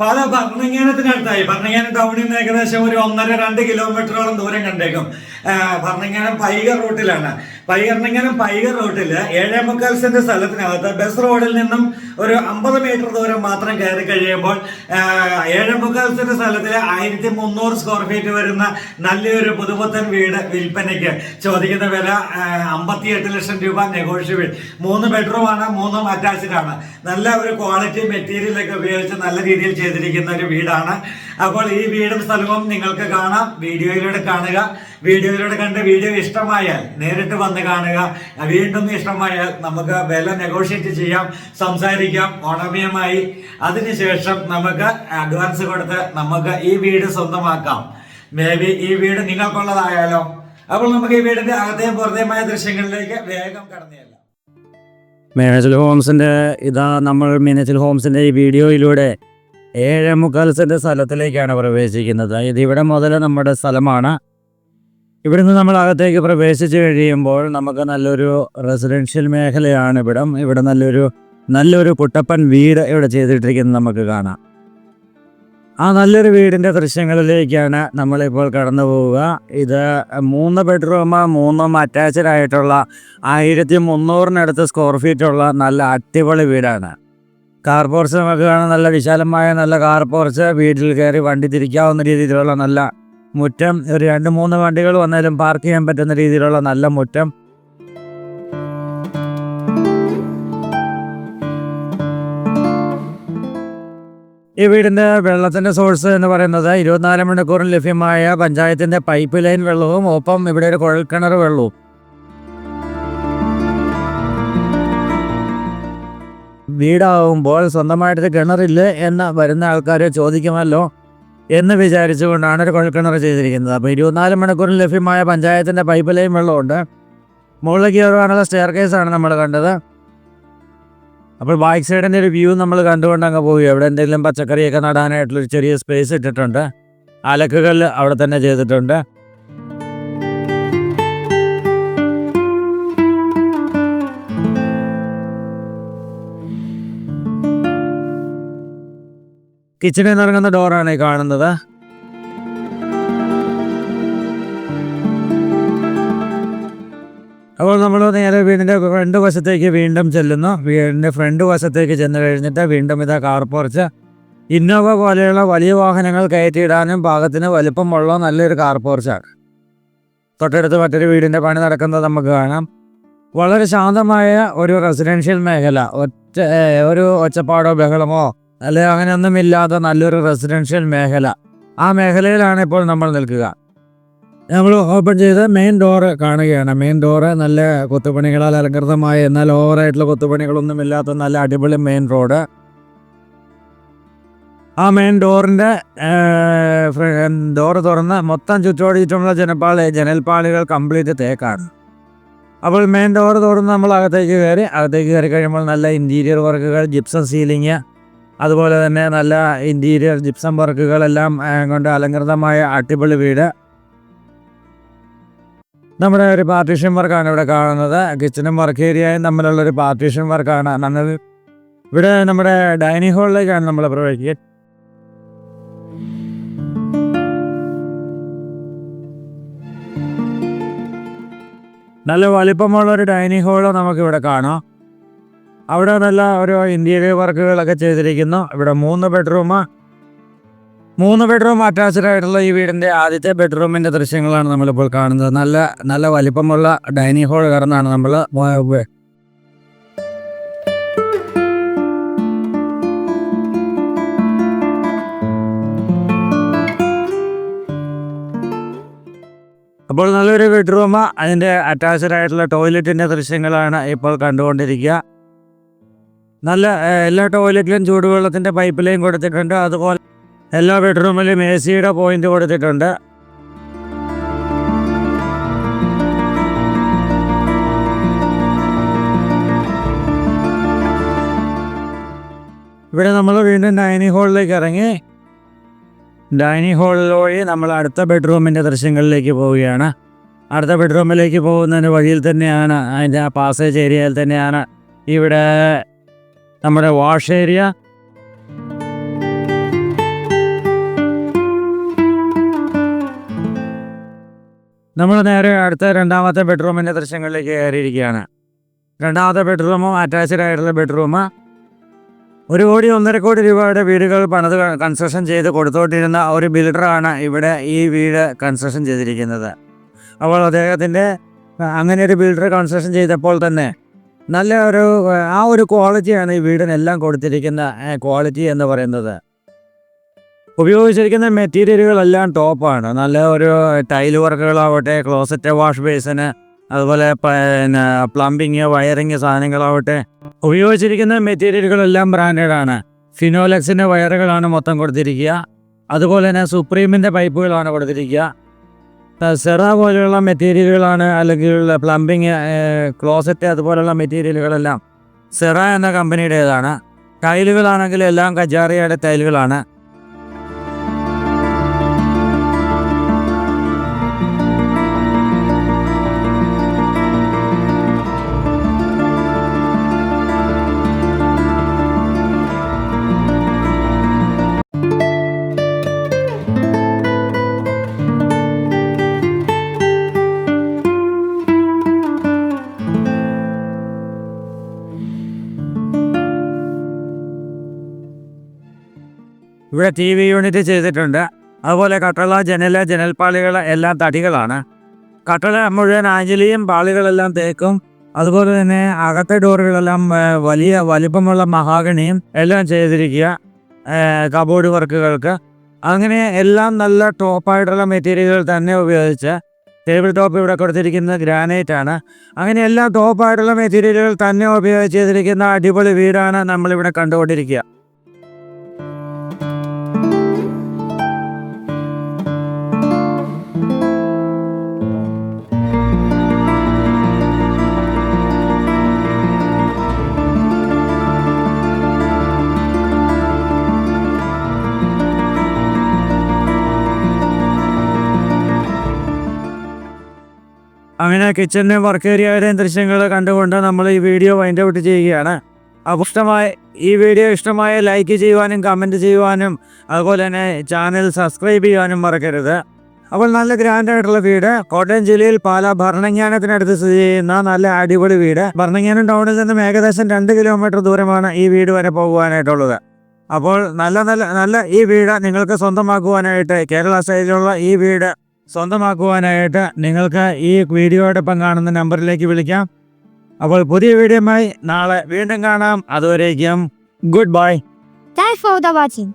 പല ഭരണങ്ങാനത്തിനടുത്തായി. ഭരണങ്ങാനം ടൗണിൽ നിന്ന് ഏകദേശം ഒരു ഒന്നര രണ്ട് കിലോമീറ്ററോളം ദൂരം കണ്ടേക്കും. ഭരണങ്ങാനം പൈകർ റൂട്ടിലാണ്. ഭരണങ്ങാനം പൈകർ റൂട്ടിൽ ഏഴേ മുക്കാൽ സെന്റ് സ്ഥലത്തിനകത്ത് ബസ് റോഡിൽ നിന്നും ഒരു അമ്പത് മീറ്റർ ദൂരം മാത്രം കയറി കഴിയുമ്പോൾ ഏഴേ മുക്കാൽ സെന്റ് സ്ഥലത്തിൽ ആയിരത്തി മുന്നൂറ് സ്ക്വയർ ഫീറ്റ് വരുന്ന നല്ലൊരു പുതുപുത്തൻ വീട് വിൽപ്പനയ്ക്ക് ചോദിക്കുന്ന വില അമ്പത്തിയെട്ട് ലക്ഷം രൂപ നെഗോഷ്യബിൾ. മൂന്ന് ബെഡ്റൂമാണ് മൂന്നും അറ്റാച്ച്ഡ് ആണ്. നല്ല ഒരു ക്വാളിറ്റി മെറ്റീരിയൽ ഒക്കെ ഉപയോഗിച്ച് നല്ല രീതിയിൽ ചെയ്തിരിക്കുന്ന ഒരു വീടാണ്. അപ്പോൾ ഈ വീടും സ്ഥലവും നിങ്ങൾക്ക് കാണാം. വീഡിയോയിലൂടെ കാണുക. വീഡിയോയിലൂടെ കണ്ട് വീഡിയോ ഇഷ്ടമായാൽ നേരിട്ട് വന്ന് കാണുക. വീണ്ടും ഇഷ്ടമായാൽ നമുക്ക് വില നെഗോഷിയേറ്റ് ചെയ്യാം സംസാരിക്കാം ഓണമയമായി അതിനുശേഷം നമുക്ക് അഡ്വാൻസ് കൊടുത്ത് നമുക്ക് ഈ വീട് സ്വന്തമാക്കാം. മേ ബി ഈ വീട് നിങ്ങൾക്കുള്ളതായാലോ. അപ്പോൾ നമുക്ക് ഈ വീടിന്റെ അകത്തെയും പുറത്തെയുമായ ദൃശ്യങ്ങളിലേക്ക് വേഗം കടന്നു ചെല്ലാം. മേനച്ചിൽ ഹോംസിന്റെ ഇതാ നമ്മൾ മീനേജൽ ഹോംസിന്റെ ഈ വീഡിയോയിലൂടെ ഏഴ് മുക്കാൽ സെന്റ് സ്ഥലത്തിലേക്കാണ് പ്രവേശിക്കുന്നത്. ഇത് ഇവിടെ മുതൽ നമ്മുടെ സ്ഥലമാണ്. ഇവിടുന്ന് നമ്മൾ അകത്തേക്ക് പ്രവേശിച്ച് കഴിയുമ്പോൾ നമുക്ക് നല്ലൊരു റെസിഡൻഷ്യൽ മേഖലയാണ് ഇവിടം. ഇവിടെ നല്ലൊരു നല്ലൊരു കുട്ടപ്പൻ വീട് ഇവിടെ ചെയ്തിട്ടിരിക്കുന്നത് നമുക്ക് കാണാം. ആ നല്ലൊരു വീടിന്റെ ദൃശ്യങ്ങളിലേക്കാണ് നമ്മളിപ്പോൾ കടന്നു പോവുക. ഇത് മൂന്ന് ബെഡ്റൂം മൂന്നും അറ്റാച്ച്ഡ് ആയിട്ടുള്ള ആയിരത്തി മുന്നൂറിനടുത്ത് സ്ക്വയർ ഫീറ്റ് ഉള്ള നല്ല അടിപൊളി വീടാണ്. കാർ പോർച്ച് നമുക്ക് കാണാം. നല്ല വിശാലമായ നല്ല കാർ പോർച്ച് വീട്ടിൽ കയറി വണ്ടി തിരിക്കാവുന്ന രീതിയിലുള്ള നല്ല മുറ്റം ഒരു രണ്ട് മൂന്ന് വണ്ടികൾ വന്നാലും പാർക്ക് ചെയ്യാൻ പറ്റുന്ന രീതിയിലുള്ള നല്ല മുറ്റം. ഈ വീടിന്റെ വെള്ളത്തിന്റെ സോഴ്സ് എന്ന് പറയുന്നത് ഇരുപത്തിനാല് മണിക്കൂറിന് ലഭ്യമായ പഞ്ചായത്തിന്റെ പൈപ്പ് ലൈൻ വെള്ളവും ഒപ്പം ഇവിടെ ഒരു കുഴൽക്കിണർ വെള്ളവും. വീടാവുമ്പോൾ സ്വന്തമായിട്ട് കിണറില്ല എന്ന് വരുന്ന ആൾക്കാർ ചോദിക്കുമല്ലോ. എന്ന് വിചാരിച്ചുകൊണ്ടാണ് ഒരു കുഴൽക്കിണർ ചെയ്തിരിക്കുന്നത്. അപ്പോൾ ഇരുപത്തിനാല് മണിക്കൂറിൽ ലഭ്യമായ പഞ്ചായത്തിന്റെ പൈപ്പ് ലൈൻ വെള്ളമുണ്ട് മുകളിലേക്ക് കയറുവാനുള്ള സ്റ്റെയർ കേസാണ് നമ്മൾ കണ്ടത്. അപ്പോൾ ബാക്ക് സൈഡിന്റെ ഒരു വ്യൂ നമ്മൾ കണ്ടുകൊണ്ട് അങ്ങ് പോയി. അവിടെ എന്തെങ്കിലും പച്ചക്കറിയൊക്കെ നടാനായിട്ടുള്ളൊരു ചെറിയ സ്പേസ് ഇട്ടിട്ടുണ്ട്. അലക്കുകൾ അവിടെ തന്നെ ചെയ്തിട്ടുണ്ട്. കിച്ചണിൽ നിന്ന് ഇറങ്ങുന്ന ഡോറാണ് ഈ കാണുന്നത്. അപ്പോൾ നമ്മൾ നേരെ വീടിന്റെ ഫ്രണ്ട് വശത്തേക്ക് വീണ്ടും ചെല്ലുന്നു. വീടിന്റെ ഫ്രണ്ട് വശത്തേക്ക് ചെന്ന് കഴിഞ്ഞിട്ട് വീണ്ടും ഇതാ കാർ പോർച്ച് ഇന്നോവ പോലെയുള്ള വലിയ വാഹനങ്ങൾ കയറ്റിയിടാനും പാകത്തിന് വലിപ്പമുള്ള നല്ലൊരു കാർ പോർച്ചാണ് തൊട്ടടുത്ത് മറ്റൊരു വീടിന്റെ പണി നടക്കുന്നത് നമുക്ക് കാണാം. വളരെ ശാന്തമായ ഒരു റെസിഡൻഷ്യൽ മേഖല. ഒറ്റ ഒരു ഒച്ചപ്പാടോ ബഹളമോ അല്ലെ അങ്ങനെയൊന്നും ഇല്ലാത്ത നല്ലൊരു റെസിഡൻഷ്യൽ മേഖല. ആ മേഖലയിലാണ് ഇപ്പോൾ നമ്മൾ നിൽക്കുക. നമ്മൾ ഓപ്പൺ ചെയ്ത് മെയിൻ ഡോറ് കാണുകയാണ്. മെയിൻ ഡോറ് നല്ല കൊത്തുപണികളാൽ അലങ്കൃതമായ എന്നാൽ ഓവറായിട്ടുള്ള കൊത്തുപണികളൊന്നും ഇല്ലാത്ത നല്ല അടിപൊളി മെയിൻ റോഡ് ആ മെയിൻ ഡോറിന്റെ ഡോറ് തുറന്ന് മൊത്തം ചുറ്റോടിയിട്ടുള്ള ജനപ്പാളി ജനൽപ്പാളികൾ കംപ്ലീറ്റ് തേക്കാണ്. അപ്പോൾ മെയിൻ ഡോറ് തുറന്ന് നമ്മൾ അകത്തേക്ക് കയറി അകത്തേക്ക് കയറി കഴിയുമ്പോൾ നല്ല ഇന്റീരിയർ വർക്കുകൾ ജിപ്സം സീലിംഗ് അതുപോലെ തന്നെ നല്ല ഇന്റീരിയർ ജിപ്സം വർക്കുകളെല്ലാം കൊണ്ട് അലങ്കൃതമായ അടിപൊളി വീട്. നമ്മുടെ ഒരു പാർട്ടീഷൻ വർക്കാണ് ഇവിടെ കാണുന്നത്. കിച്ചണും വർക്ക് ഏരിയയും തമ്മിലുള്ള ഒരു പാർട്ടീഷൻ വർക്കാണ് നമ്മൾ ഇവിടെ നമ്മുടെ ഡൈനിങ് ഹാളിലേക്കാണ് നമ്മൾ പ്രവേശിക്കുക. നല്ല വലിപ്പമുള്ള ഒരു ഡൈനിങ് ഹാൾ നമുക്കിവിടെ കാണാം. അവിടെ നല്ല ഒരു ഇന്റീരിയർ വർക്കുകളൊക്കെ ചെയ്തിരിക്കുന്നു. ഇവിടെ മൂന്ന് ബെഡ്റൂം മൂന്ന് ബെഡ്റൂം അറ്റാച്ച്ഡ് ആയിട്ടുള്ള ഈ വീടിന്റെ ആദ്യത്തെ ബെഡ്റൂമിന്റെ ദൃശ്യങ്ങളാണ് നമ്മളിപ്പോൾ കാണുന്നത്. നല്ല നല്ല വലിപ്പമുള്ള ഡൈനിങ് ഹാൾ കടന്നാണ് നമ്മൾ അപ്പോൾ നല്ലൊരു ബെഡ്റൂം അതിന്റെ അറ്റാച്ച്ഡ് ആയിട്ടുള്ള ടോയ്ലറ്റിന്റെ ദൃശ്യങ്ങളാണ് ഇപ്പോൾ കണ്ടുകൊണ്ടിരിക്കുക. നല്ല എല്ലാ ടോയ്ലറ്റിലും ചൂടുവെള്ളത്തിന്റെ പൈപ്പ് ലൈൻ കൊടുത്തിട്ടുണ്ട്. അതുപോലെ എല്ലാ ബെഡ്റൂമിലും എ സിയുടെ പോയിന്റ് കൊടുത്തിട്ടുണ്ട്. ഇവിടെ നമ്മൾ വീണ്ടും ഡൈനിങ് ഹാളിലേക്ക് ഇറങ്ങി. ഡൈനിങ് ഹാളിൽ വഴി നമ്മൾ അടുത്ത ബെഡ്റൂമിന്റെ ദൃശ്യങ്ങളിലേക്ക് പോവുകയാണ്. അടുത്ത ബെഡ്റൂമിലേക്ക് പോകുന്നതിന് വഴിയിൽ തന്നെയാണ് അതിന്റെ ആ പാസേജ് ഏരിയയിൽ തന്നെയാണ് ഇവിടെ നമ്മുടെ വാഷ് ഏരിയ. നമ്മൾ നേരെ അടുത്ത രണ്ടാമത്തെ ബെഡ്റൂമിന്റെ ദൃശ്യങ്ങളിലേക്ക് കയറിയിരിക്കുകയാണ്. രണ്ടാമത്തെ ബെഡ്റൂമും അറ്റാച്ച്ഡ് ആയിട്ടുള്ള ബെഡ്റൂം ഒരു കോടി ഒന്നര കോടി രൂപയുടെ വീടുകൾ പണത് കൺസ്ട്രക്ഷൻ ചെയ്ത് കൊടുത്തോണ്ടിരുന്ന ഒരു ബിൽഡറാണ് ഇവിടെ ഈ വീട് കൺസ്ട്രക്ഷൻ ചെയ്തിരിക്കുന്നത്. അപ്പോൾ അദ്ദേഹത്തിന്റെ അങ്ങനെ ഒരു ബിൽഡർ കൺസ്ട്രക്ഷൻ ചെയ്തപ്പോൾ തന്നെ നല്ല ഒരു ആ ഒരു ക്വാളിറ്റിയാണ് ഈ വീടിനെല്ലാം കൊടുത്തിരിക്കുന്ന ക്വാളിറ്റി എന്ന് പറയുന്നത്. ഉപയോഗിച്ചിരിക്കുന്ന മെറ്റീരിയലുകളെല്ലാം ടോപ്പാണ് നല്ല ഒരു ടൈൽ വർക്കുകളാവട്ടെ ക്ലോസറ്റ് വാഷ് ബേസിന് അതുപോലെ പിന്നെ പ്ലംബിങ് വയറിങ് സാധനങ്ങളാവട്ടെ ഉപയോഗിച്ചിരിക്കുന്ന മെറ്റീരിയലുകളെല്ലാം ബ്രാൻഡഡാണ് ഫിനോലെക്സിന്റെ വയറുകളാണ് മൊത്തം കൊടുത്തിരിക്കുക. അതുപോലെ തന്നെ സുപ്രീമിന്റെ പൈപ്പുകളാണ് കൊടുത്തിരിക്കുക. സെറ പോലെയുള്ള മെറ്റീരിയലുകളാണ് അല്ലെങ്കിൽ പ്ലംബിങ് ക്ലോസറ്റ് അതുപോലെയുള്ള മെറ്റീരിയലുകളെല്ലാം സെറ എന്ന കമ്പനിയുടേതാണ്. ടൈലുകളാണെങ്കിൽ എല്ലാം കജാറിയയുടെ ടൈലുകളാണ്. ഇവിടെ ടി വി യൂണിറ്റ് ചെയ്തിട്ടുണ്ട്. അതുപോലെ കട്ടള ജനല ജനൽപ്പാളികൾ എല്ലാം തടികളാണ്. കട്ടള മുഴുവൻ ആഞ്ചലിയും പാളികളെല്ലാം തേക്കും. അതുപോലെ തന്നെ അകത്തെ ഡോറുകളെല്ലാം വലിയ വലിപ്പമുള്ള മഹാഗണിയും എല്ലാം ചെയ്തിരിക്കുക കബോർഡ് വർക്കുകൾക്ക് അങ്ങനെ എല്ലാം നല്ല ടോപ്പായിട്ടുള്ള മെറ്റീരിയലുകൾ തന്നെ ഉപയോഗിച്ച് ടേബിൾ ടോപ്പ് ഇവിടെ കൊടുത്തിരിക്കുന്നത് ഗ്രാനൈറ്റ് ആണ്. അങ്ങനെ എല്ലാം ടോപ്പായിട്ടുള്ള മെറ്റീരിയലുകൾ തന്നെ ഉപയോഗിച്ച് ചെയ്തിരിക്കുന്ന അടിപൊളി വീടാണ് നമ്മളിവിടെ കണ്ടുകൊണ്ടിരിക്കുക. അങ്ങനെ കിച്ചണിന്റെ വർക്ക് ഏരിയയുടെയും ദൃശ്യങ്ങൾ കണ്ടുകൊണ്ട് നമ്മൾ ഈ വീഡിയോ വൈൻഡ് ഔട്ട് ചെയ്യുകയാണ്. അപ്പോൾ ഈ വീഡിയോ ഇഷ്ടമായ ലൈക്ക് ചെയ്യുവാനും കമന്റ് ചെയ്യുവാനും അതുപോലെ തന്നെ ചാനൽ സബ്സ്ക്രൈബ് ചെയ്യുവാനും മറക്കരുത്. അപ്പോൾ നല്ല ഗ്രാൻഡ് ആയിട്ടുള്ള വീട്. കോട്ടയം ജില്ലയിൽ പാല ഭരണങ്ങാനത്തിനടുത്ത് സ്ഥിതി ചെയ്യുന്ന നല്ല അടിപൊളി വീട്. ഭരണങ്ങാനം ടൗണിൽ നിന്നും ഏകദേശം രണ്ട് കിലോമീറ്റർ ദൂരമാണ് ഈ വീട് വരെ പോകുവാനായിട്ടുള്ളത്. അപ്പോൾ നല്ല നല്ല നല്ല ഈ വീട് നിങ്ങൾക്ക് സ്വന്തമാക്കുവാനായിട്ട് കേരള സ്റ്റൈലിലുള്ള ഈ വീട് സ്വന്തമാക്കുവാനായിട്ട് നിങ്ങൾക്ക് ഈ വീഡിയോയോടൊപ്പം കാണുന്ന നമ്പറിലേക്ക് വിളിക്കാം. അപ്പോൾ പുതിയ വീഡിയോയുമായി നാളെ വീണ്ടും കാണാം. അതുവരേക്കും good bye. For the watching.